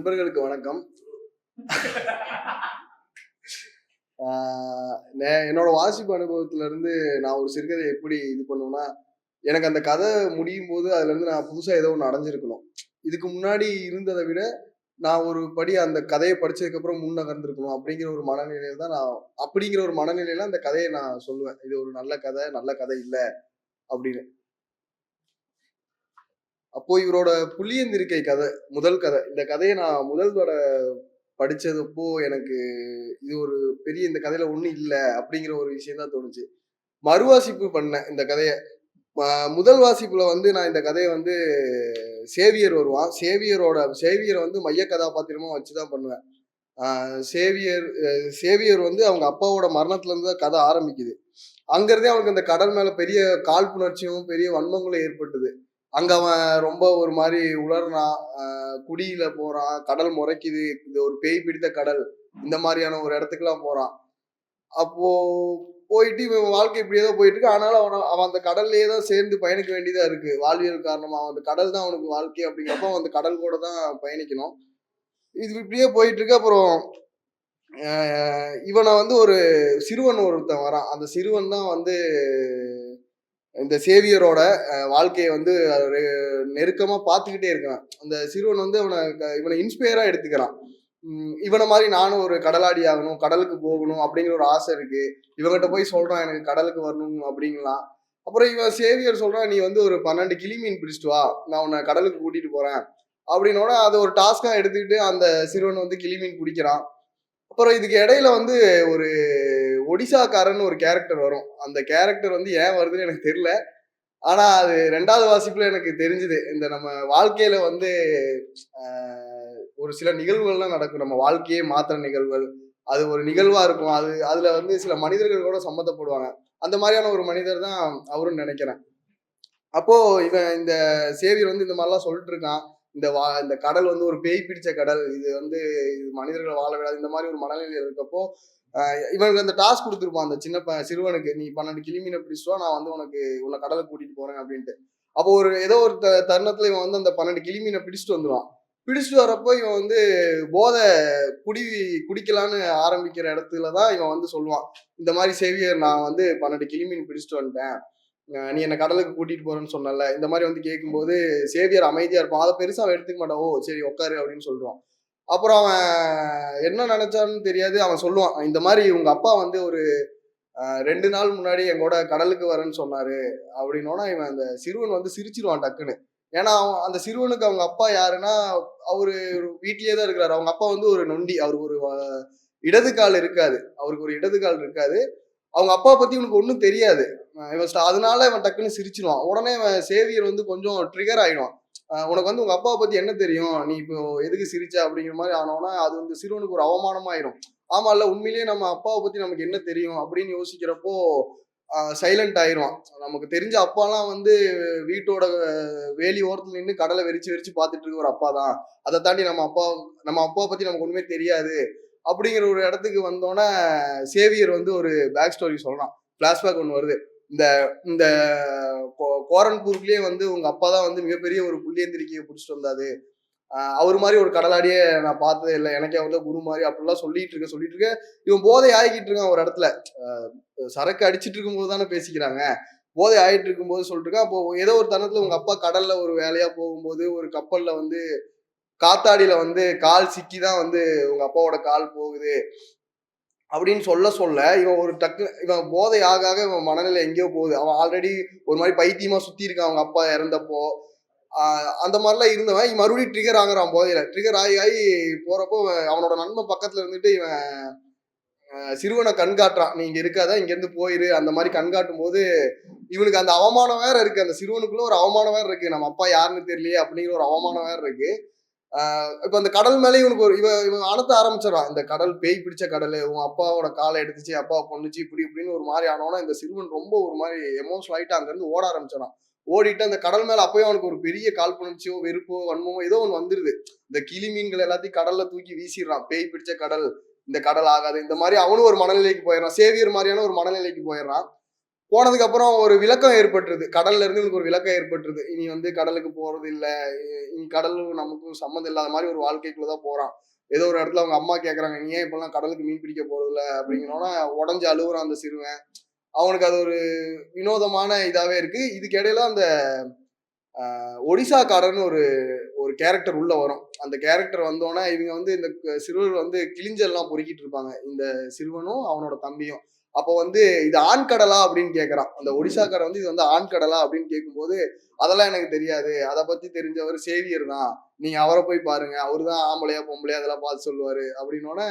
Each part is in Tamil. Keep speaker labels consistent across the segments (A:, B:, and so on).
A: நண்பர்களுக்கு வணக்கம். என்னோட வாசிப்பு அனுபவத்துல இருந்து நான் ஒரு சிறுகதை எப்படி இது பண்ணுவேன்னா எனக்கு அந்த கதை முடியும் போது அதுல இருந்து நான் புதுசா ஏதோ ஒன்று அடைஞ்சிருக்கணும். இதுக்கு முன்னாடி இருந்ததை விட நான் ஒரு படி அந்த கதையை படிச்சதுக்கு அப்புறம் முன்னகர்ந்திருக்கணும் அப்படிங்கிற ஒரு மனநிலையில தான் நான் அப்படிங்கிற ஒரு மனநிலையில அந்த கதையை நான் சொல்லுவேன். இது ஒரு நல்ல கதை நல்ல கதை இல்லை அப்படின்னு. அப்போ இவரோட புளியந்திருக்கை கதை முதல் கதை. இந்த கதையை நான் முதல் தடவை படிச்சதப்போ எனக்கு இது ஒரு பெரிய இந்த கதையில ஒன்றும் இல்லை அப்படிங்கிற ஒரு விஷயம் தான் தோணுச்சு. மறுவாசிப்பு பண்ணேன் இந்த கதையை. முதல் வாசிப்புல வந்து நான் இந்த கதையை வந்து சேவியர் வருவான். சேவியரோட சேவியரை வந்து மைய கதாபாத்திரமா வச்சுதான் பண்ணுவேன். சேவியர் சேவியர் வந்து அவங்க அப்பாவோட மரணத்துல இருந்து தான் கதை ஆரம்பிக்குது. அங்கிருந்தே அவனுக்கு அந்த கடல் மேல பெரிய காழ்ப்புணர்ச்சியும் பெரிய வன்மங்களும் ஏற்பட்டது. அங்க அவன் ரொம்ப ஒரு மாதிரி உலர்றான் குடியில போறான். கடல் முறைக்குது. இது ஒரு பேய் பிடித்த கடல். இந்த மாதிரியான ஒரு இடத்துக்குலாம் போறான். அப்போ போயிட்டு இவன் வாழ்க்கை இப்படியே தான் போயிட்டு இருக்கு. ஆனாலும் அவன் அவன் அந்த கடல்லையே தான் சேர்ந்து பயணிக்க வேண்டியதா இருக்கு. வாழ்வியல் காரணமா அவன் அந்த கடல் தான் அவனுக்கு வாழ்க்கை அப்படிங்கிறப்ப அவன் அந்த கடல் கூட தான் பயணிக்கணும். இது இப்படியே போயிட்டு இருக்கு. அப்புறம் இவனை வந்து ஒரு சிறுவன் ஒருத்தன் வரான். அந்த சிறுவன் தான் வந்து இந்த சேவியரோட வாழ்க்கையை வந்து ஒரு பார்த்துக்கிட்டே இருக்கான். அந்த சிறுவன் வந்து அவனை இவனை இன்ஸ்பயராக எடுத்துக்கிறான். இவனை மாதிரி நானும் ஒரு கடலாடி ஆகணும் கடலுக்கு போகணும் அப்படிங்கிற ஒரு ஆசை இருக்கு. இவங்கிட்ட போய் சொல்றான் எனக்கு கடலுக்கு வரணும் அப்படிங்கலாம் அப்புறம் இவன் சேவியர் சொல்றான் நீ வந்து ஒரு பன்னெண்டு கிளி மீன் பிடிச்சிட்டு வா. நான் உன்னை கடலுக்கு கூட்டிட்டு போறேன். அப்படின்னோட அதை ஒரு டாஸ்கா எடுத்துக்கிட்டு அந்த சிறுவன் வந்து கிளி மீன் பிடிக்கிறான் அப்புறம் இதுக்கு இடையில வந்து ஒரு ஒடிசாக்காரன்னு ஒரு கேரக்டர் வரும். அந்த கேரக்டர் வந்து ஏன் வருதுன்னு எனக்கு தெரியல. ஆனா அது ரெண்டாவது வாசிப்புல எனக்கு தெரிஞ்சுது. இந்த நம்ம வாழ்க்கையில வந்து ஒரு சில நிகழ்வுகள்லாம் நடக்கும். நம்ம வாழ்க்கையே மாத்துற நிகழ்வுகள். அது ஒரு நிகழ்வா இருக்கும். அது அதுல வந்து சில மனிதர்கள் கூட சம்மந்தப்படுவாங்க. அந்த மாதிரியான ஒரு மனிதர் தான் அவருன்னு நினைக்கிறேன். அப்போ இவன் இந்த சேவியர் வந்து இந்த மாதிரிலாம் சொல்லிட்டு இருக்கான். இந்த வா இந்த கடல் வந்து ஒரு பேய் பிடிச்ச கடல். இது வந்து இது மனிதர்கள் வாழ விடாது. இந்த மாதிரி ஒரு மனநிலையில் இருக்கப்போ இவனுக்கு அந்த டாஸ்க் கொடுத்துருப்பான் அந்த சின்ன சிறுவனுக்கு நீ பன்னெண்டு கிளிமீனை பிடிச்சோ நான் வந்து உனக்கு உன்னை கடலுக்கு கூட்டிட்டு போறேன் அப்படின்ட்டு. அப்போ ஒரு ஏதோ ஒரு த தருணத்துல இவன் வந்து அந்த பன்னெண்டு கிளிமீனை பிடிச்சிட்டு வந்துடுவான் பிடிச்சிட்டு வரப்போ இவன் வந்து போதை குடி குடிக்கலான்னு ஆரம்பிக்கிற இடத்துல தான் இவன் வந்து சொல்லுவான் இந்த மாதிரி சேவியர் நான் வந்து பன்னெண்டு கிளிமீன் பிடிச்சிட்டு வந்துட்டேன். நீ என்னை கடலுக்கு கூட்டிட்டு போறேன்னு சொன்னல. இந்த மாதிரி வந்து கேட்கும்போது சேவியர் அமைதியா இருப்பான். அதை பெருசா அவன் எடுத்துக்க மாட்டான். ஓ சரி உட்காரு அப்படின்னு சொல்றான் அப்புறம் அவன் என்ன நினைச்சான்னு தெரியாது. அவன் சொல்லுவான் இந்த மாதிரி உங்க அப்பா வந்து ஒரு ரெண்டு நாள் முன்னாடி எங்கூட கடலுக்கு வரேன்னு சொன்னாரு. அப்படின்னோன்னா இவன் அந்த சிறுவன் வந்து சிரிச்சிருவான் டக்குன்னு. ஏன்னா அவன் அந்த சிறுவனுக்கு அவங்க அப்பா யாருன்னா அவரு வீட்லயே தான் இருக்கிறாரு. அவங்க அப்பா வந்து ஒரு நொண்டி அவருக்கு ஒரு இடது கால் இருக்காது. அவருக்கு ஒரு இடது கால் இருக்காது. அவங்க அப்பா பத்தி இவனுக்கு ஒன்றும் தெரியாது. இவன் அதனால இவன் டக்குன்னு சிரிச்சிருவான். உடனே இவன் சேவியர் வந்து கொஞ்சம் ட்ரிகர் ஆயிடுவான். உனக்கு வந்து உங்க அப்பாவை பத்தி என்ன தெரியும்? நீ இப்போ எதுக்கு சிரிச்ச அப்படிங்கிற மாதிரி ஆனோன்னா அது வந்து சிறுவனுக்கு ஒரு அவமானமாயிரும். ஆமா இல்ல உண்மையிலேயே நம்ம அப்பாவை பத்தி நமக்கு என்ன தெரியும் அப்படின்னு யோசிக்கிறப்போ சைலண்ட் ஆயிரும் நமக்கு தெரிஞ்ச அப்பாலாம் வந்து வீட்டோட வேலி ஓரத்துல நின்று கடலை வெறிச்சு வெறிச்சு பார்த்துட்டு இருக்க ஒரு அப்பா தான். அதை தாண்டி நம்ம அப்பா நம்ம அப்பாவை பத்தி நமக்கு ஒண்ணுமே தெரியாது. அப்படிங்கிற ஒரு இடத்துக்கு வந்தோன்னே சேவியர் வந்து ஒரு பேக் ஸ்டோரி சொல்றான். ஃபிளாஷ்பேக் ஒன்று வருது. இந்த இந்த கோ- வந்து உங்க அப்பா தான் வந்து மிகப்பெரிய ஒரு புள்ளியந்திரிக்கையை பிடிச்சிட்டு வந்தாரு. அவர் மாதிரி ஒரு கடலாடியே நான் பார்த்ததே இல்லை. எனக்கே அவர் தான் குரு மாதிரி அப்படிலாம் சொல்லிட்டு இருக்க சொல்லிட்டு இருக்க. இவன் போதை ஆகிக்கிட்டு இருக்கான் ஒரு இடத்துல. சரக்கு அடிச்சிட்டு இருக்கும்போது தானே பேசிக்கிறாங்க. போதை ஆகிட்டு இருக்கும்போது சொல்லிட்டு இருக்கான். அப்போ ஏதோ ஒரு தருணத்துல உங்க அப்பா கடல்ல ஒரு வேலையா போகும்போது ஒரு கப்பல்ல வந்து காத்தாடியில வந்து கால் சிக்கி தான் வந்து உங்க அப்பாவோட கால் போகுது. அப்படின்னு சொல்ல சொல்ல இவன் ஒரு டக்கு இவன் போதை ஆக ஆக இவன் மனநிலை எங்கேயோ போகுது. அவன் ஆல்ரெடி ஒரு மாதிரி பைத்தியமா சுத்தி இருக்கான் அவங்க அப்பா இறந்தப்போ. அந்த மாதிரிலாம் இருந்தவன் மறுபடியும் ட்ரிகர் ஆகுறான் போதையில. ட்ரிகர் ஆகி ஆகி போறப்போ அவனோட நண்பன் பக்கத்துல இருந்துட்டு இவன் சிறுவனை கண்காட்டுறான். நீ இங்க இருக்காத இங்க இருந்து போயிரு. அந்த மாதிரி கண்காட்டும் போது இவனுக்கு அந்த அவமானம் வேற இருக்கு. அந்த சிறுவனுக்குள்ள ஒரு அவமானம் வேற இருக்கு. நம்ம அப்பா யாருன்னு தெரியலையே அப்படிங்கிற ஒரு அவமானம் வேற இருக்கு. இப்போ அந்த கடல் மேலே இவனுக்கு ஒரு இவன் இவன் அனத்த ஆரம்பிச்சிடறான் இந்த கடல் பேய் பிடிச்ச கடல் உன் அப்பாவோட காலை எடுத்துச்சு அப்பாவை பொண்ணுச்சு இப்படி இப்படின்னு ஒரு மாதிரி ஆனோன்னா இந்த சிறுவன் ரொம்ப ஒரு மாதிரி எமோஷனல் ஆகிட்டு அங்கேருந்து ஓட ஆரம்பிச்சிடறான் ஓடிட்டு அந்த கடல் மேல அப்பயும் அவனுக்கு ஒரு பெரிய காழ்ப்புணர்ச்சியோ வெறுப்போ வன்மமோ ஏதோ ஒன்று வந்துருது. இந்த கிளி மீன்கள் எல்லாத்தையும் கடல்ல தூக்கி வீசிடுறான். பேய் பிடிச்ச கடல் இந்த கடல் ஆகாது. இந்த மாதிரி அவனும் ஒரு மனநிலைக்கு போயிடுறான். சேவியர் மாதிரியான ஒரு மனநிலைக்கு போயிடுறான். போனதுக்கு அப்புறம் ஒரு விளக்கம் ஏற்பட்டுருது. கடல்ல இருந்து எனக்கு ஒரு விளக்கம் ஏற்பட்டுருது. இனி வந்து கடலுக்கு போறது இல்ல. இனி கடலும் நமக்கும் சம்மந்தம் இல்லாத மாதிரி ஒரு வாழ்க்கைக்குள்ளதான் போறான். ஏதோ ஒரு இடத்துல அவங்க அம்மா கேக்குறாங்க நீ ஏன் இப்பெல்லாம் கடலுக்கு மீன் பிடிக்க போறது இல்ல அப்படிங்கிறோன்னா உடஞ்சு அழுகுறான் அந்த சிறுவன். அவனுக்கு அது ஒரு வினோதமான இதாவே இருக்கு. இதுக்கு இடையில அந்த ஒடிசாக்காரன்னு ஒரு ஒரு கேரக்டர் உள்ள வரும். அந்த கேரக்டர் வந்தோடனே இவங்க வந்து இந்த சிறுவர் வந்து கிழிஞ்சல்லாம் பொறுக்கிட்டு இருப்பாங்க. இந்த சிறுவனும் அவனோட தம்பியும். அப்போ வந்து இது ஆண் கடலா அப்படின்னு கேட்குறான் அந்த ஒடிசாக்காரன் வந்து இது வந்து ஆண் கடலா அப்படின்னு கேட்கும்போது அதெல்லாம் எனக்கு தெரியாது. அதை பத்தி தெரிஞ்சவர் சேவியர் தான். நீங்க அவரை போய் பாருங்க. அவரு தான் ஆம்பளையா பொம்பளையா அதெல்லாம் பார்த்து சொல்லுவாரு. அப்படின்னோடனே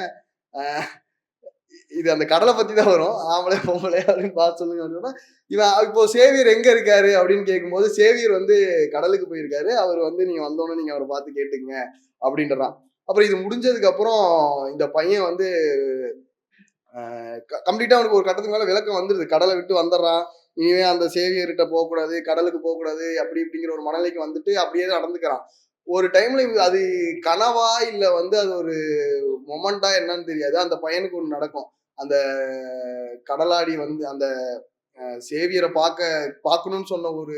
A: இது அந்த கடலை பத்தி தான் வரும். ஆம்பளையா பொம்பளையா அப்படின்னு பார்த்து சொல்லுங்க. அப்படின்னா இவன் இப்போ சேவியர் எங்க இருக்காரு அப்படின்னு கேட்கும்போது சேவியர் வந்து கடலுக்கு போயிருக்காரு. அவர் வந்து நீங்க வந்தோன்னே நீங்க அவரை பார்த்து கேட்டுங்க அப்படின்றான். அப்புறம் இது முடிஞ்சதுக்கு அப்புறம் இந்த பையன் வந்து கம்ப்ளீட்டா அவனுக்கு ஒரு கட்டத்துக்கு மேல விளக்கம் வந்துருது. கடலை விட்டு வந்துடுறான். இனிமே அந்த சேவியர்கிட்ட போகக்கூடாது கடலுக்கு போகக்கூடாது அப்படி இப்படிங்கிற ஒரு மனநிலைக்கு வந்துட்டு அப்படியே நடந்துக்கிறான். ஒரு டைம்ல அது கனவா இல்ல வந்து அது ஒரு மொமெண்டா என்னன்னு தெரியாது. அந்த பையனுக்கு ஒன்று நடக்கும். அந்த கடலாடி வந்து அந்த சேவியரை பார்க்க பார்க்கணும்னு சொன்ன ஒரு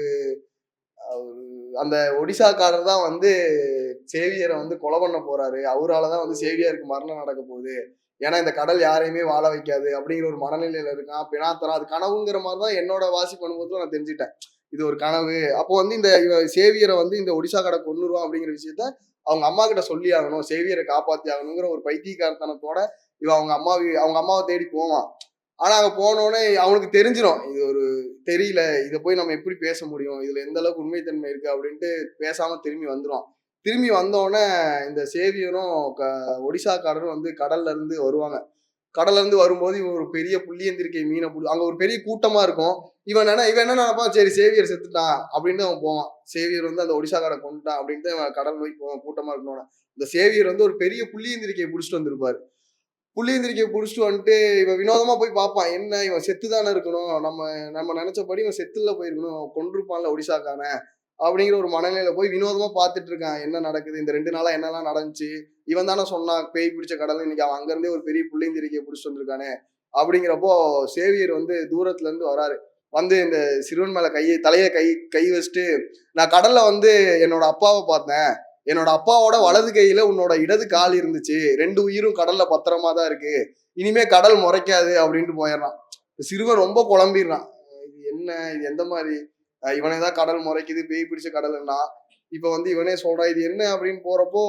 A: அந்த ஒடிசாக்காரர் தான் வந்து சேவியரை வந்து கொலை பண்ண போறாரு. அவரால் தான் வந்து சேவியருக்கு மரணம் நடக்க போகுது. ஏன்னா இந்த கடல் யாரையுமே வாழ வைக்காது அப்படிங்கிற ஒரு மனநிலையில இருக்கான் பினாத்தரம் அது கனவுங்கிற மாதிரி தான் என்னோட வாசிப்பு அனுபவத்துல நான் தெரிஞ்சுட்டேன் இது ஒரு கனவு. அப்போ வந்து இந்த இவ- சேவியரை வந்து இந்த ஒடிசா கடை கொண்டுருவான் அப்படிங்கிற விஷயத்த அவங்க அம்மா கிட்ட சொல்லி ஆகணும். சேவியரை காப்பாத்தி ஆகணுங்கிற ஒரு பைத்தியக்காரத்தனத்தோட இவன் அவங்க அம்மா அவங்க அம்மாவை தேடி போவான். ஆனா அங்க போனோடனே அவனுக்கு தெரிஞ்சிடும் இது ஒரு தெரியல. இதை போய் நம்ம எப்படி பேச முடியும்? இதுல எந்த அளவுக்கு உண்மைத்தன்மை இருக்கு அப்படின்ட்டு பேசாம திரும்பி வந்துடும் திரும்பி வந்தோடனே இந்த சேவியரும் க ஒடிசாக்காரரும் வந்து கடல்ல இருந்து வருவாங்க. கடல்ல இருந்து வரும்போது இவன் ஒரு பெரிய புள்ளியந்திருக்கை மீனை புள்ளி அங்க ஒரு பெரிய கூட்டமா இருக்கும். இவன் என்ன இவன் என்ன நினைப்பான்? சரி சேவியர் செத்துட்டான் அப்படின்னு அவன் போவான். சேவியர் வந்து அந்த ஒடிசாக்காரை கொண்டுட்டான் அப்படின்ட்டு அவன் கடல் நோய் போவான் கூட்டமா இருக்கணும் இந்த சேவியர் வந்து ஒரு பெரிய புள்ளியந்திரிக்கையை பிடிச்சிட்டு வந்திருப்பாரு. புள்ளியந்திரிக்கையை பிடிச்சிட்டு வந்துட்டு இவன் வினோதமா போய் பார்ப்பான். என்ன இவன் செத்து தானே இருக்கணும்? நம்ம நம்ம நினைச்சபடி இவன் செத்துல போயிருக்கணும். கொண்டிருப்பான்ல ஒடிசாக்காரன். அப்படிங்கிற ஒரு மனநிலையில போய் வினோதமா பார்த்துட்டு இருக்கான். என்ன நடக்குது? இந்த ரெண்டு நாளா என்னெல்லாம் நடந்துச்சு? இவன் தானே சொன்னான் பேய் பிடிச்ச கடல் இன்னைக்கு அவன் அங்கிருந்தே ஒரு பெரிய புள்ளியந்திரிக்கையை பிடிச்சிட்டு வந்திருக்கானே. அப்படிங்கிறப்போ சேவியர் வந்து தூரத்துல இருந்து வராரு. வந்து இந்த சிறுவன் மேல கையை தலையை கை கை வச்சுட்டு நான் கடல்ல வந்து என்னோட அப்பாவை பார்த்தேன். என்னோட அப்பாவோட வலது கையில உன்னோட இடது கால் இருந்துச்சு. ரெண்டு உயிரும் கடல்ல பத்திரமா தான் இருக்கு. இனிமே கடல் முறைக்காது. அப்படின்ட்டு போயிடுறான். சிறுவன் ரொம்ப குழம்பிடுறான். இது என்ன? இது எந்த மாதிரி? இவனே தான் கடல் முறைக்குது பேய் பிடிச்ச கடல்னா இப்ப வந்து இவனே சொல்றான் இது என்ன? அப்படின்னு போறப்போ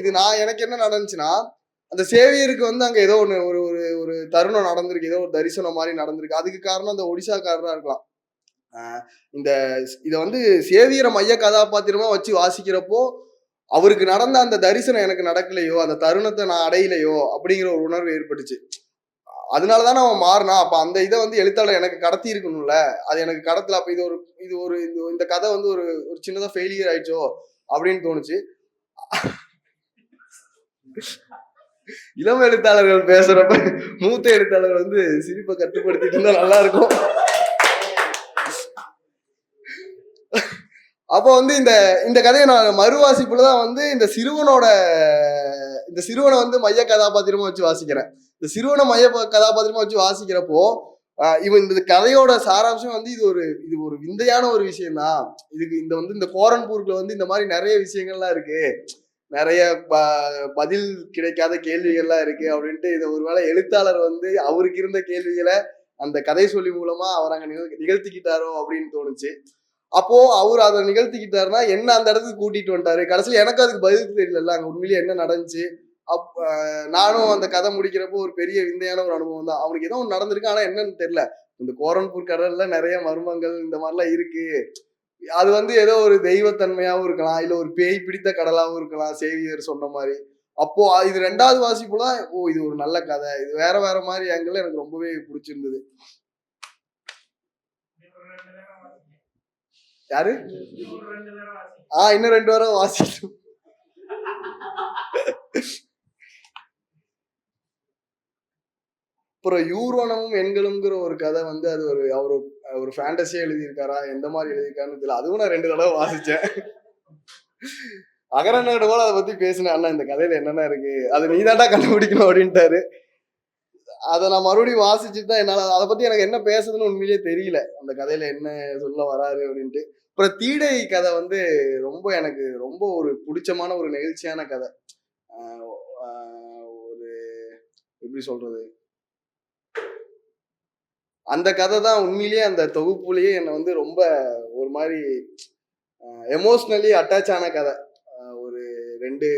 A: இது நான் எனக்கு என்ன நடந்துச்சுன்னா அந்த சேவியருக்கு வந்து அங்க ஏதோ ஒண்ணு ஒரு ஒரு ஒரு தருணம் நடந்திருக்கு ஏதோ ஒரு தரிசனம் மாதிரி நடந்திருக்கு. அதுக்கு காரணம் அந்த ஒடிசாக்காரரா இருக்கலாம். இந்த இத வந்து சேவியரை மைய கதாபாத்திரமா வச்சு வாசிக்கிறப்போ அவருக்கு நடந்த அந்த தரிசனம் எனக்கு நடக்கலையோ அந்த தருணத்தை நான் அடையலையோ அப்படிங்கிற ஒரு உணர்வு ஏற்பட்டுச்சு. அதனாலதானே அவன் மாறினா அப்போ அந்த இதை வந்து எழுத்தாளர் எனக்கு கடத்தி இருக்கணும்ல அது எனக்கு கடத்தல. அப்போ இது ஒரு இது ஒரு இது- இந்த கதை வந்து ஒரு ஒரு சின்னதாக ஃபெயிலியர் ஆயிடுச்சோ அப்படின்னு தோணுச்சு. இளம் எழுத்தாளர்கள் பேசுறப்ப மூத்த எழுத்தாளர் வந்து சிரிப்பை கட்டுப்படுத்திட்டு இருந்தா நல்லா இருக்கும். அப்போ வந்து இந்த இந்த கதையை நான் மறுவாசிப்புல தான் வந்து இந்த சிறுவனோட இந்த சிறுவனை வந்து மைய கதாபாத்திரமா வச்சு வாசிக்கிறேன். இந்த சிறுவனை மைய கதாபாத்திரமா வச்சு வாசிக்கிறப்போ இவன் இந்த கதையோட சாராம்சம் வந்து இது ஒரு இது ஒரு விந்தையான ஒரு விஷயம் தான் இதுக்கு இந்த வந்து இந்த கோரன்பூருக்குள்ள வந்து இந்த மாதிரி நிறைய விஷயங்கள்லாம் இருக்கு. நிறைய ப- பதில் கிடைக்காத கேள்விகள்லாம் இருக்கு அப்படின்ட்டு இதை ஒருவேளை எழுத்தாளர் வந்து அவருக்கு இருந்த கேள்விகளை அந்த கதை சொல்லி மூலமா அவர் அங்க நிகழ்த்திக்கிட்டாரோ அப்படின்னு தோணுச்சு. அப்போ அவர் அதை நிகழ்த்திக்கிட்டாருன்னா என்ன அந்த இடத்துக்கு கூட்டிட்டு வந்துட்டாரு? கடைசியில் எனக்கு அதுக்கு பதில் தெரியல அங்க உண்மையிலேயே என்ன நடந்துச்சு? அப் நானும் அந்த கதை முடிக்கிறப்போ ஒரு பெரிய விந்தையான ஒரு அனுபவம் தான். அவனுக்கு ஏதோ ஒன்று நடந்திருக்கு. ஆனா என்னன்னு தெரியல. இந்த கோரன்பூர் கடல்ல நிறைய மர்மங்கள் இந்த மாதிரிலாம் இருக்கு. அது வந்து ஏதோ ஒரு தெய்வத்தன்மையாவும் இருக்கலாம். இல்ல ஒரு பேய் பிடித்த கடலாவும் இருக்கலாம். சேவியர் சொன்ன மாதிரி. அப்போ இது ரெண்டாவது வாசிப்புல ஓ இது ஒரு நல்ல கதை. இது வேற வேற மாதிரி ஆங்கிள் எனக்கு ரொம்பவே பிடிச்சிருந்தது. யாரு? ஆ இன்னும் ரெண்டு வாரம் வாசிக்கணும் அப்புறம் யூரோனமும் எண்களுங்கிற ஒரு கதை வந்து அது ஒரு அவர் ஒரு ஃபேண்டஸியா எழுதியிருக்காரா? எந்த மாதிரி எழுதியிருக்காருன்னு தெரியல. அதுவும் நான் ரெண்டு தடவை வாசிச்சேன். அகரநாடு கூட அதை பத்தி பேசினேன். அண்ணா இந்த கதையில என்னென்ன இருக்கு? அது நீ கண்டுபிடிக்கணும் அப்படின்ட்டாரு. அதை நான் மறுபடியும் வாசிச்சுட்டு தான் என்னால் அதை பற்றி எனக்கு என்ன பேசுதுன்னு உண்மையிலேயே தெரியல. அந்த கதையில் என்ன சொல்ல வராரு அப்படின்ட்டு. அப்புறம் தீடை கதை வந்து ரொம்ப எனக்கு ரொம்ப ஒரு பிடிச்சமான ஒரு நெகிழ்ச்சியான கதை. ஒரு எப்படி சொல்றது? அந்த கதை தான் உண்மையிலேயே அந்த தொகுப்புலேயே என்னை வந்து ரொம்ப ஒரு மாதிரி எமோஷ்னலி அட்டாச் ஆன கதை. ஒரு ரெண்டு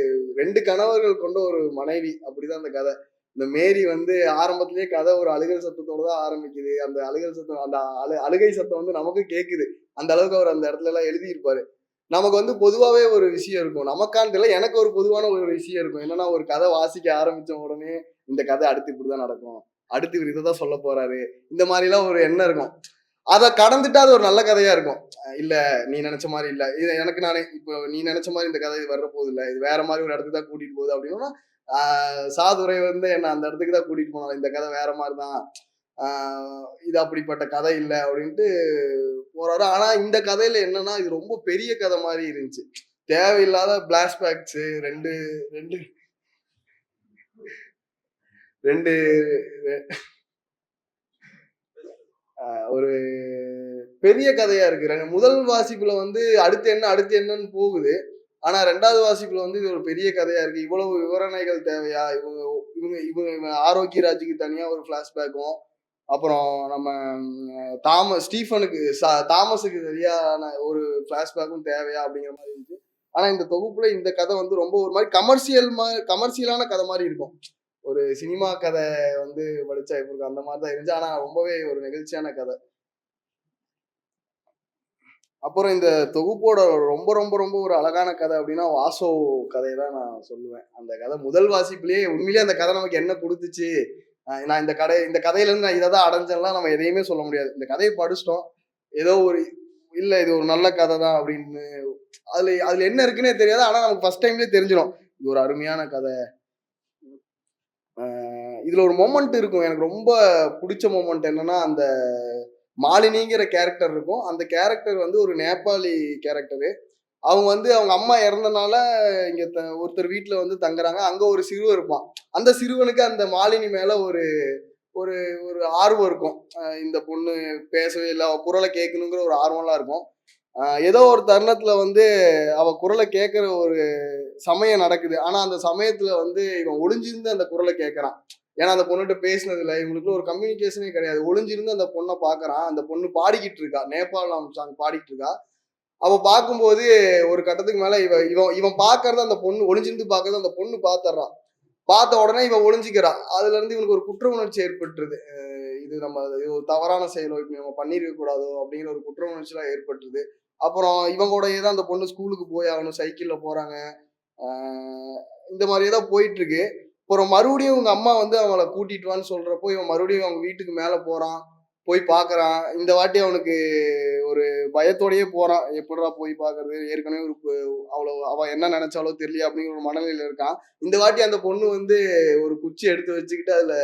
A: ரெண்டு கணவர்கள் கொண்ட ஒரு மனைவி அப்படிதான் அந்த கதை. இந்த மேரி வந்து ஆரம்பத்திலேயே கதை ஒரு அழுகல் சத்தத்தோட தான் ஆரம்பிக்குது. அந்த அழுகல் சத்தம் அந்த அழு அழுகை சத்தம் வந்து நமக்கு கேட்குது அந்த அளவுக்கு அவர் அந்த இடத்துல எல்லாம் எழுதியிருப்பாரு. நமக்கு வந்து பொதுவாகவே ஒரு விஷயம் இருக்கும். நமக்கான தெரியல எனக்கு ஒரு பொதுவான ஒரு விஷயம் இருக்கும். என்னன்னா ஒரு கதை வாசிக்க ஆரம்பித்த உடனே இந்த கதை அடுத்து இப்படிதான் நடக்கும். அடுத்து இவர் இதை தான் சொல்ல போறாரு. இந்த மாதிரிலாம் ஒரு எண்ணம் இருக்கும். அதை கடந்துட்டா அது ஒரு நல்ல கதையா இருக்கும். இல்ல நீ நினைச்ச மாதிரி இல்ல. இது எனக்கு நானே இப்போ நீ நினைச்ச மாதிரி இந்த கதை வர்ற போது இல்லை இது வேற மாதிரி ஒரு இடத்துக்கு தான் கூட்டிட்டு போகுது அப்படின்னா சாதுரை வந்து என்ன அந்த இடத்துக்கு தான் கூட்டிட்டு போனோம் இந்த கதை வேற மாதிரி தான் இது அப்படிப்பட்ட கதை இல்லை அப்படின்ட்டு போறாரு. ஆனா இந்த கதையில என்னன்னா இது ரொம்ப பெரிய கதை மாதிரி இருந்துச்சு. தேவையில்லாத பிளாஷ்பேக்ஸ் ரெண்டு ரெண்டு ரெண்டு ஒரு பெரிய கதையா இருக்கு. ரெண்டு- முதல் வாசிப்புல வந்து அடுத்து என்ன அடுத்து என்னன்னு போகுது. ஆனா ரெண்டாவது வாசிப்புல வந்து இது ஒரு பெரிய கதையா இருக்கு. இவ்வளவு விவரணைகள் தேவையா? இவங்க இவங்க இவங்க ஆரோக்கிய ராஜுக்கு தனியா ஒரு பிளாஷ்பேக்கும் அப்புறம் நம்ம தாமஸ் ஸ்டீஃபனுக்கு சா- தாமஸுக்கு சரியான ஒரு பிளாஷ்பேக்கும் தேவையா அப்படிங்கிற மாதிரி இருந்துச்சு. ஆனா இந்த தொகுப்புல இந்த கதை வந்து ரொம்ப ஒரு மாதிரி கமர்ஷியல் கமர்ஷியலான கதை மாதிரி இருக்கும். ஒரு சினிமா கதை வந்து படிச்சா எப்படி அந்த மாதிரி தான் இருந்துச்சு. ஆனா ரொம்பவே ஒரு நெகிழ்ச்சியான கதை. அப்புறம் இந்த தொகுப்போட ரொம்ப ரொம்ப ரொம்ப ஒரு அழகான கதை அப்படின்னா வாசோ கதையை தான் நான் சொல்லுவேன். அந்த கதை முதல் வாசிப்புலயே உண்மையிலேயே அந்த கதை நமக்கு என்ன கொடுத்துச்சு? நான் இந்த கதை இந்த கதையிலேருந்து நான் இதை தான் அடைஞ்சேன்லாம் நம்ம எதையுமே சொல்ல முடியாது. இந்த கதையை படிச்சிட்டோம். ஏதோ ஒரு இல்லை இது ஒரு நல்ல கதை தான் அப்படின்னு அதில் அதில் என்ன இருக்குன்னே தெரியாது. ஆனால் நமக்கு ஃபஸ்ட் டைம்லேயே தெரிஞ்சிடும். இது ஒரு அருமையான கதை. இதில் ஒரு மொமெண்ட் இருக்கும். எனக்கு ரொம்ப பிடிச்ச மொமெண்ட் என்னன்னா அந்த மாலினிங்கிற கேரக்டர் இருக்கும். அந்த கேரக்டர் வந்து ஒரு நேபாளி கேரக்டரு அவங்க வந்து அவங்க அம்மா இறந்தனால இங்க த- ஒருத்தர் வீட்டுல வந்து தங்குறாங்க. அங்க ஒரு சிறுவன் இருப்பான். அந்த சிறுவனுக்கு அந்த மாலினி மேல ஒரு ஒரு ஒரு ஆர்வம் இருக்கும். இந்த பொண்ணு பேசவே இல்லை. அவ குரலை கேட்கணுங்கிற ஒரு ஆர்வம்லாம் இருக்கும். ஏதோ ஒரு தருணத்துல வந்து அவ குரலை கேட்குற ஒரு சமயம் நடக்குது. ஆனா அந்த சமயத்துல வந்து இவன் ஒளிஞ்சிருந்து அந்த குரலை கேட்கறான். ஏன்னா அந்த பொண்ணுகிட்ட பேசினது இல்லை இவங்களுக்குள்ள ஒரு கம்யூனிகேஷனே கிடையாது. ஒளிஞ்சிருந்து அந்த பொண்ணை பார்க்குறான் அந்த பொண்ணு பாடிக்கிட்டு இருக்கா. நேபாளம் சாங் பாடிக்கிட்டு இருக்கா. அவள் பார்க்கும்போது ஒரு கட்டத்துக்கு மேலே இவன் இவன் இவன் பார்க்கறத அந்த பொண்ணு ஒளிஞ்சிருந்து பார்க்கறது அந்த பொண்ணு பாத்துறான் பார்த்த உடனே இவன் ஒளிஞ்சிக்கிறான் அதுல இருந்து இவனுக்கு ஒரு குற்ற உணர்ச்சி ஏற்பட்டுருது. இது நம்ம இது ஒரு தவறான செயலோ இப்படி நம்ம பண்ணிருக்க கூடாதோ அப்படிங்கிற ஒரு குற்ற உணர்ச்சிலாம் ஏற்பட்டுருது. அப்புறம் இவன் கூடயே தான் அந்த பொண்ணு ஸ்கூலுக்கு போய் ஆகணும் சைக்கிளில் போறாங்க. இந்த மாதிரியே தான் போயிட்டு இருக்கு அப்புறம் மறுபடியும் இவங்க அம்மா வந்து அவங்கள கூட்டிட்டு வான்னு சொல்றப்போ இவன் மறுபடியும் அவங்க வீட்டுக்கு மேல போறான். போய் பாக்குறான். இந்த வாட்டி அவனுக்கு ஒரு பயத்தோடயே போறான். எப்படிடா போய் பார்க்கறது ஏற்கனவே ஒரு அவ்வளோ அவ என்ன நினைச்சாலோ தெரியல அப்படிங்கிற ஒரு மனநிலையில இருக்கான். இந்த வாட்டி அந்த பொண்ணு வந்து ஒரு குச்சி எடுத்து வச்சுக்கிட்டு அதுல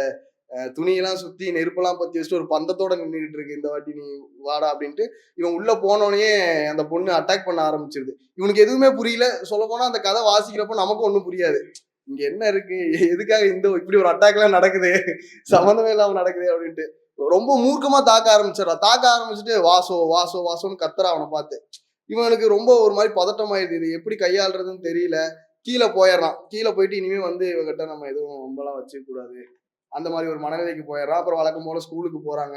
A: துணியெல்லாம் சுத்தி நெருப்பெல்லாம் பத்தி வச்சுட்டு ஒரு பந்தத்தோட நின்றுகிட்டு இருக்கு. இந்த வாட்டி நீ வாடா அப்படின்ட்டு இவன் உள்ள போனோடனே அந்த பொண்ணு அட்டாக் பண்ண ஆரம்பிச்சிருது. இவனுக்கு எதுவுமே புரியல. சொல்ல போனா அந்த கதை வாசிக்கிறப்போ நமக்கு ஒண்ணும் புரியாது. இங்க என்ன இருக்கு? எதுக்காக இந்த இப்படி ஒரு அட்டாக் எல்லாம் நடக்குது? சம்மந்தமே இல்லாம நடக்குது அப்படின்ட்டு. ரொம்ப மூர்க்கமா தாக்க ஆரம்பிச்சிடறா. தாக்க ஆரம்பிச்சுட்டு வாசோ வாசோ வாசோன்னு கத்துறா அவனை பார்த்து. இவனுக்கு ரொம்ப ஒரு மாதிரி பதட்டம் ஆயிடுது. இது எப்படி கையாளுறதுன்னு தெரியல. கீழே போயிடுறான். கீழே போயிட்டு இனிமே வந்து இவகிட்ட நம்ம எதுவும் ரொம்பலாம் வச்சுக்க கூடாது அந்த மாதிரி ஒரு மனநிலைக்கு போயிடுறான். அப்புறம் வழக்கம் போல ஸ்கூலுக்கு போறாங்க.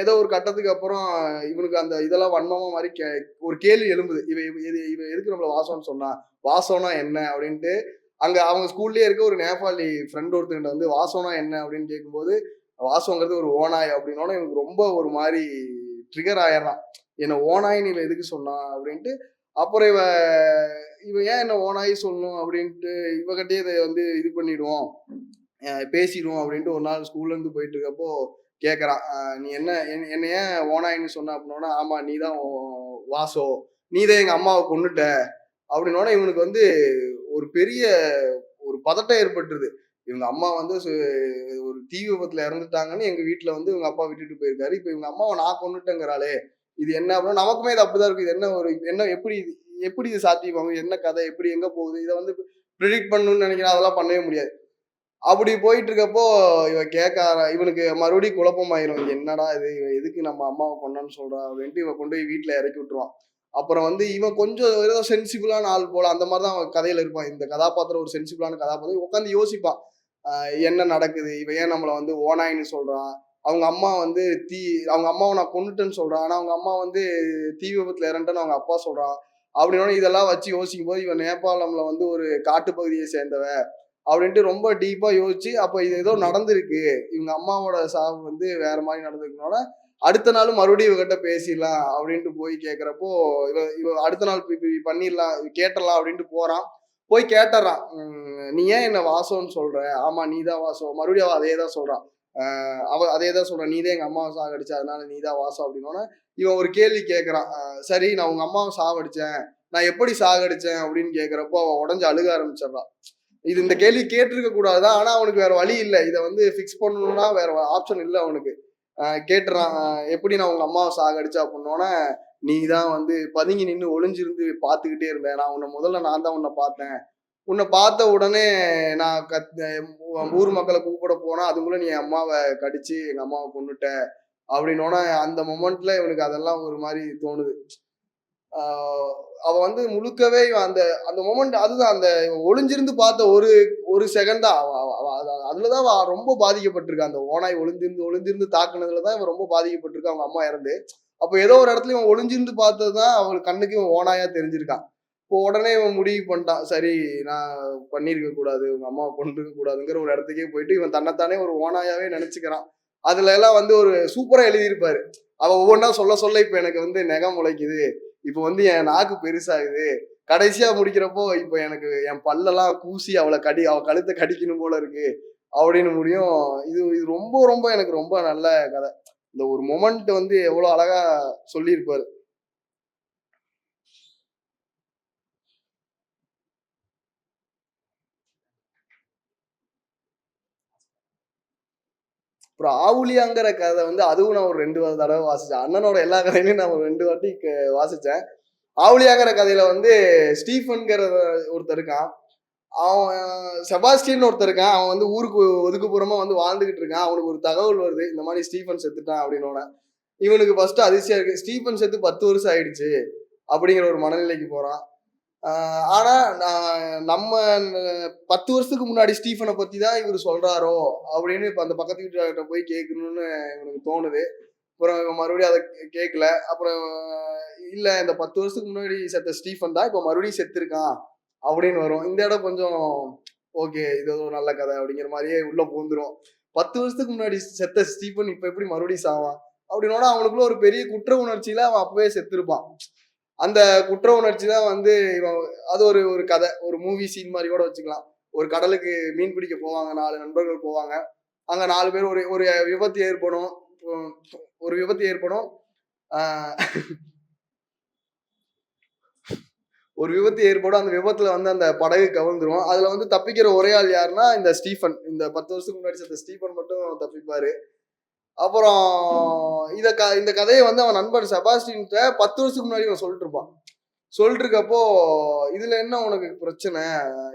A: ஏதோ ஒரு கட்டத்துக்கு அப்புறம் இவனுக்கு அந்த இதெல்லாம் வன்மமா மாதிரி கே ஒரு கேள்வி எழும்புது. இவன் இது இவன் எதுக்கு நம்மள வாசம்னு சொன்னா வாசம்னா என்ன? அப்படின்ட்டு அங்க அவங்க ஸ்கூல்லயே இருக்க ஒரு நேபாளி ஃப்ரெண்ட் ஒருத்தர்கிட்ட வந்து வாசம்னா என்ன? அப்படின்னு கேட்கும்போது வாசங்கிறது ஒரு ஓனாய் அப்படின்னோட எனக்கு ரொம்ப ஒரு மாதிரி ட்ரிகர் ஆயிடுறான். என்ன ஓனாய் நீ எதுக்கு சொன்னா? அப்படின்ட்டு அப்புறம் இவ இவன் ஏன் என்ன ஓனாய் சொல்லணும் அப்படின்ட்டு இவகிட்டே இதை வந்து இது பண்ணிடுவோம் பேசிடுவோம் அப்படின்ட்டு ஒரு நாள் ஸ்கூல்ல இருந்து போயிட்டு இருக்கப்போ கேட்குறான் நீ என்ன என்ன- என்ன ஏன் ஓனாயின்னு சொன்ன அப்படின்னா ஆமா நீ தான் வாசோ நீ தான் எங்கள் அம்மாவை கொண்டுட்ட அப்படின்னோட இவனுக்கு வந்து ஒரு பெரிய ஒரு பதட்டம் ஏற்பட்டுருது. இவங்க அம்மா வந்து சு- ஒரு தீ விபத்தில் இறந்துட்டாங்கன்னு எங்கள் வீட்டில் வந்து இவங்க அப்பா விட்டுட்டு போயிருக்காரு. இப்போ இவங்க அம்மாவை நான் கொண்டுட்டேங்கிறாளே இது என்ன அப்படின்னா நமக்குமே இது அப்படிதான் இருக்குது இது என்ன ஒரு என்ன எப்படி இது எப்படி இது சாத்தியமாகும்? என்ன கதை? எப்படி எங்கே போகுது? இதை வந்து ப்ரிடிக்ட் பண்ணணும்னு நினைக்கிறேன். அதெல்லாம் பண்ணவே முடியாது. அப்படி போயிட்டு இருக்கப்போ இவன் கேட்க ஆர- இவனுக்கு மறுபடியும் குழப்பமாயிரும். என்னடா இது? இவன் எதுக்கு நம்ம அம்மாவை கொண்டான்னு சொல்றான் அப்படின்ட்டு இவன் கொண்டு போய் வீட்டுல இறக்கி விட்டுருவான். அப்புறம் வந்து இவன் கொஞ்சம் ஏதோ சென்சிபிளான ஆள் போல அந்த மாதிரி தான் அவன் கதையில இருப்பான். இந்த கதாபாத்திரம் ஒரு சென்சிபிளான கதாபாத்திரம். உட்காந்து யோசிப்பான். என்ன நடக்குது? இவன் ஏன் நம்மளை வந்து ஓனாயின்னு சொல்றான் அவங்க அம்மா வந்து தீ அவங்க அம்மாவை நான் கொண்டுட்டேன்னு சொல்றான் ஆனா அவங்க அம்மா வந்து தீ விபத்துல இறந்துட்டேன்னு அவங்க அப்பா சொல்றான் அப்படின்னு இதெல்லாம் வச்சு யோசிக்கும் போது இவன் நேபாளம்ல வந்து ஒரு காட்டுப்பகுதியை சேர்ந்தவன். அப்படின்ட்டு ரொம்ப டீப்பா யோசிச்சு அப்போ இது ஏதோ நடந்திருக்கு. இவங்க அம்மாவோட சாவு வந்து வேற மாதிரி நடந்திருக்கனால அடுத்த நாள் மறுபடியும் இவகிட்ட பேசிடலாம் அப்படின்ட்டு போய் கேட்குறப்போ இவ இவ அடுத்த நாள் இப்படி பண்ணிடலாம் கேட்டலாம் அப்படின்ட்டு போறான். போய் கேட்டுறான். உம், நீ ஏன் என்ன வாசோன்னு சொல்ற? ஆமா நீ தான் வாசம் மறுபடியும் அவ அதே தான் சொல்றான் அவ அதே தான் சொல்றான். நீ தான் எங்க அம்மாவை சாகடிச்ச அதனால நீ தான் வாசம் அப்படின்னோடனே இவன் ஒரு கேள்வி கேட்கறான் சரி நான் உங்க அம்மாவை சாவடிச்சேன் நான் எப்படி சாகடிச்சேன்? அப்படின்னு கேட்குறப்போ அவன் உடஞ்சு அழுக ஆரம்பிச்சிடறான். இது இந்த கேள்வி கேட்டிருக்க கூடாதுதான். ஆனா அவனுக்கு வேற வழி இல்லை. இதை வந்து ஃபிக்ஸ் பண்ணணும்னா வேற ஆப்ஷன் இல்லை அவனுக்கு. கேட்டுறான். எப்படி நான் உங்க அம்மாவை சாகடிச்சா அப்படின்னோடனே நீ தான் வந்து பதுங்கி நின்று ஒளிஞ்சிருந்து பார்த்துக்கிட்டே இருந்தேன். நான் உன்னை முதல்ல நான் தான் உன்னை பார்த்தேன். உன்னை பார்த்த உடனே நான் கத் ஊர் மக்களை கூப்பிட போனா அதுக்குள்ள நீ அம்மாவை கடிச்சு எங்க அம்மாவை கொண்டுட்ட அப்படின்னோட அந்த மொமெண்ட்ல இவனுக்கு அதெல்லாம் ஒரு மாதிரி தோணுது. அவ வந்து முழுக்கவே இவன் அந்த அந்த மொமெண்ட் அதுதான் அந்த இவன் ஒளிஞ்சிருந்து பார்த்த ஒரு ஒரு செகண்ட் தான் அவ- அதுலதான் அவ ரொம்ப பாதிக்கப்பட்டிருக்கா. அந்த ஓனாய் ஒளிஞ்சிருந்து ஒளிஞ்சிருந்து தாக்குனதுலதான் இவன் ரொம்ப பாதிக்கப்பட்டிருக்கா அவங்க அம்மா இறந்து. அப்போ ஏதோ ஒரு இடத்துல இவன் ஒளிஞ்சிருந்து பார்த்ததுதான் அவளுக்கு கண்ணுக்கு இவன் ஓனாயா தெரிஞ்சிருக்கான் இப்போ உடனே இவன் முடிவு பண்ணிட்டான் சரி நான் பண்ணியிருக்க கூடாது உங்க அம்மாவை கொண்டிருக்க கூடாதுங்கிற ஒரு இடத்துக்கே போயிட்டு இவன் தன்னைத்தானே ஒரு ஓனாயாவே நினைச்சுக்கிறான். அதுல எல்லாம் வந்து ஒரு சூப்பரா எழுதியிருப்பாரு. அவ ஒவ்வொன்றா சொல்ல சொல்ல இப்ப எனக்கு வந்து நெகம் முளைக்குது. இப்போ வந்து என் நாக்கு பெருசாகுது. கடைசியா முடிக்கிறப்போ இப்போ எனக்கு என் பல்லெல்லாம் கூசி அவளை கடி அவ கழுத்தை கடிக்கணும் போல இருக்கு. அப்படின்னு முடியும். இது இது ரொம்ப ரொம்ப எனக்கு ரொம்ப நல்ல கதை. இந்த ஒரு மொமெண்ட் வந்து எவ்வளவு அழகா சொல்லியிருப்பாரு. அப்புறம் ஆவுலியாங்கிற கதை வந்து அதுவும் நான் ஒரு ரெண்டு தடவை வாசித்தேன் அண்ணனோட எல்லா கதையிலையும் நான் ஒரு ரெண்டு வாட்டி வாசித்தேன் ஆவுளியாங்கிற ஆவுலியாங்கிற கதையில வந்து ஸ்டீஃபன்கிற ஒருத்தர் இருக்கான். அவன் செபாஸ்டின்னு ஒருத்தர் இருக்கான். அவன் வந்து ஊருக்கு ஒதுக்குப்புறமா வந்து வாழ்ந்துகிட்டு இருக்கான். அவனுக்கு ஒரு தகவல் வருது. இந்த மாதிரி ஸ்டீஃபன் செத்துட்டான் அப்படின்னோட இவனுக்கு ஃபர்ஸ்ட் அதிர்ச்சியா இருக்கு. ஸ்டீஃபன் செத்து பத்து வருஷம் ஆயிடுச்சு அப்படிங்கிற ஒரு மனநிலைக்கு போறான். ஆனால் நான் நம்ம பத்து வருஷத்துக்கு முன்னாடி ஸ்டீஃபனை பற்றி தான் இவர் சொல்கிறாரோ அப்படின்னு இப்போ அந்த பக்கத்து வீட்டுக்கிட்ட போய் கேட்கணும்னு இவனுக்கு தோணுது. அப்புறம் இவன் மறுபடியும் அதை கேட்கல அப்புறம் இல்லை இந்த பத்து வருஷத்துக்கு முன்னாடி செத்த ஸ்டீஃபன் தான் இப்போ மறுபடியும் செத்துருக்கான் அப்படின்னு வரும். இந்த இடம் கொஞ்சம் ஓகே இது ஒரு நல்ல கதை அப்படிங்கிற மாதிரியே உள்ளே பூந்துரும் பத்து வருஷத்துக்கு முன்னாடி செத்த ஸ்டீஃபன் இப்போ எப்படி மறுபடியும் சாவான்? அப்படின்னோட அவனுக்குள்ள ஒரு பெரிய குற்ற உணர்ச்சியில் அவன் அப்பவே செத்துருப்பான். அந்த குற்ற உணர்ச்சி தான் வந்து இவன் அது ஒரு ஒரு கதை. ஒரு மூவி சீன் மாதிரி கூட வச்சுக்கலாம். ஒரு கடலுக்கு மீன் பிடிக்க போவாங்க நாலு நண்பர்கள் போவாங்க. அங்க நாலு பேர் ஒரு ஒரு விபத்து ஏற்படும். ஒரு விபத்து ஏற்படும். ஒரு விபத்து ஏற்படும். அந்த விபத்துல வந்து அந்த படகு கவிழ்ந்துரும் அதுல வந்து தப்பிக்கிற ஒரே ஆள் யாருன்னா இந்த ஸ்டீஃபன். இந்த பத்து வருஷத்துக்கு முன்னாடி சேர்ந்த ஸ்டீஃபன் மட்டும் தப்பிப்பாரு. அப்புறம் இத க இந்த கதையை வந்து அவன் நண்பர் செபாஸ்டின்கிட்ட பத்து வருஷத்துக்கு முன்னாடி அவன் சொல்லிட்டு இருப்பான். சொல்லிட்டு இருக்கப்போ இதுல என்ன உனக்கு பிரச்சனை?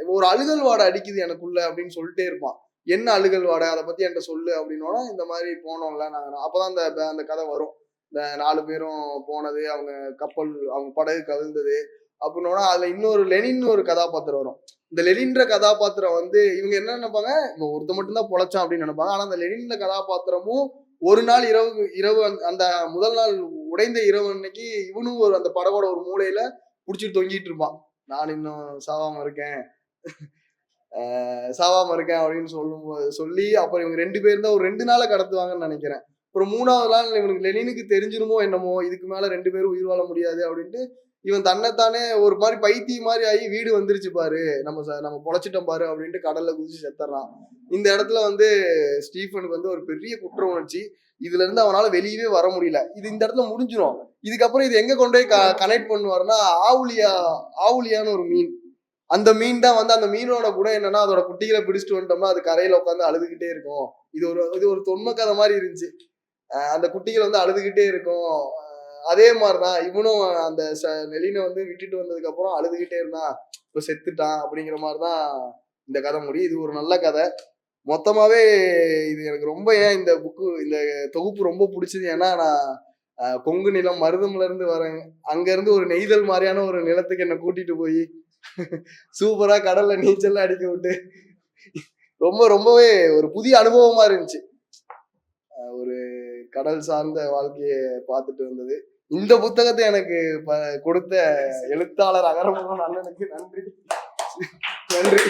A: ஒரு அழுகல் வாடை அடிக்குது எனக்குள்ள அப்படின்னு சொல்லிட்டே இருப்பான். என்ன அழுகல் வாடை? அதை பத்தி என்கிட்ட சொல்லு அப்படின்னோட இந்த மாதிரி போனோம்ல நாங்க. அப்பதான் அந்த அந்த கதை வரும். இந்த நாலு பேரும் போனது அவங்க கப்பல் அவங்க படகு கவிழ்ந்தது அப்படின்னோட அதுல இன்னொரு லெனின் ஒரு கதாபாத்திரம் வரும். இந்த லெனின்ற கதாபாத்திரம் வந்து இவங்க என்ன நினைப்பாங்க? இவன் ஒருத்த மட்டும்தான் பொழைச்சான் அப்படின்னு நினைப்பாங்க. ஆனா அந்த லெனின்ற கதாபாத்திரமும் ஒரு நாள் இரவு இரவு அந்த- அந்த முதல் நாள் உடைந்த இரவு அன்னைக்கு இவனும் ஒரு அந்த படகோட ஒரு மூலையில புடிச்சிட்டு தொங்கிட்டு இருப்பான். நான் இன்னும் சாவாம இருக்கேன். சாவாம இருக்கேன் அப்படின்னு சொல்லும் சொல்லி அப்புறம் இவங்க ரெண்டு பேர் தான் ஒரு ரெண்டு நாளை கடத்துவாங்கன்னு நினைக்கிறேன். அப்புறம் மூணாவது நாள் இவனுக்கு லெனினுக்கு தெரிஞ்சிருமோ என்னமோ இதுக்கு மேல ரெண்டு பேரும் உயிர் வாழ முடியாது அப்படின்ட்டு இவன் தன்னைத்தானே ஒரு மாதிரி பைத்தியம் மாதிரி ஆகி வீடு வந்துருச்சு பாரு. நம்ம ச- நம்ம பொழைச்சிட்டோம் பாரு அப்படின்ட்டு கடல்ல குதிச்சு செத்துறான். இந்த இடத்துல வந்து ஸ்டீஃபனுக்கு வந்து ஒரு பெரிய குற்ற உணர்ச்சி. இதுல இருந்து அவனால வெளியவே வர முடியல. இது இந்த இடத்துல முடிஞ்சிரும். இதுக்கப்புறம் இது எங்க கொண்டு போய் கனெக்ட் பண்ணுவாருன்னா ஆவுலியா ஆவுலியான்னு ஒரு மீன். அந்த மீன் தான் வந்து அந்த மீனோட குணம் என்னன்னா அதோட குட்டிகளை பிடிச்சிட்டு வந்துட்டோம்னா அது கரையில உட்காந்து அழுதுகிட்டே இருக்கும். இது ஒரு இது ஒரு தொன்மக்கதை மாதிரி இருந்துச்சு. அந்த குட்டிகள் வந்து அழுதுகிட்டே இருக்கும். அதே மாதிரிதான் இவனும் அந்த ச- நெலினை வந்து விட்டுட்டு வந்ததுக்கு அப்புறம் அழுதுகிட்டே இருந்தான் இப்ப செத்துட்டான் அப்படிங்கிற மாதிரிதான் இந்த கதை முடியும். இது ஒரு நல்ல கதை. மொத்தமாவே இது எனக்கு ரொம்ப ஏன் இந்த புக்கு இந்த தொகுப்பு ரொம்ப பிடிச்சது ஏன்னா நான் கொங்கு நிலம் மருதம்ல இருந்து வரேன். அங்க இருந்து ஒரு நெய்தல் மாதிரியான ஒரு நிலத்துக்கு என்னை கூட்டிட்டு போய் சூப்பரா கடல்ல நீச்சல்லாம் அடிக்க விட்டு ரொம்ப ரொம்பவே ஒரு புதிய அனுபவமா இருந்துச்சு. கடல் சார்ந்த வாழ்க்கையை பார்த்துட்டு வந்தது. இந்த புத்தகத்தை எனக்கு கொடுத்த எழுத்தாளர் அகரமுகம் அண்ணனுக்கு நன்றி. நன்றி.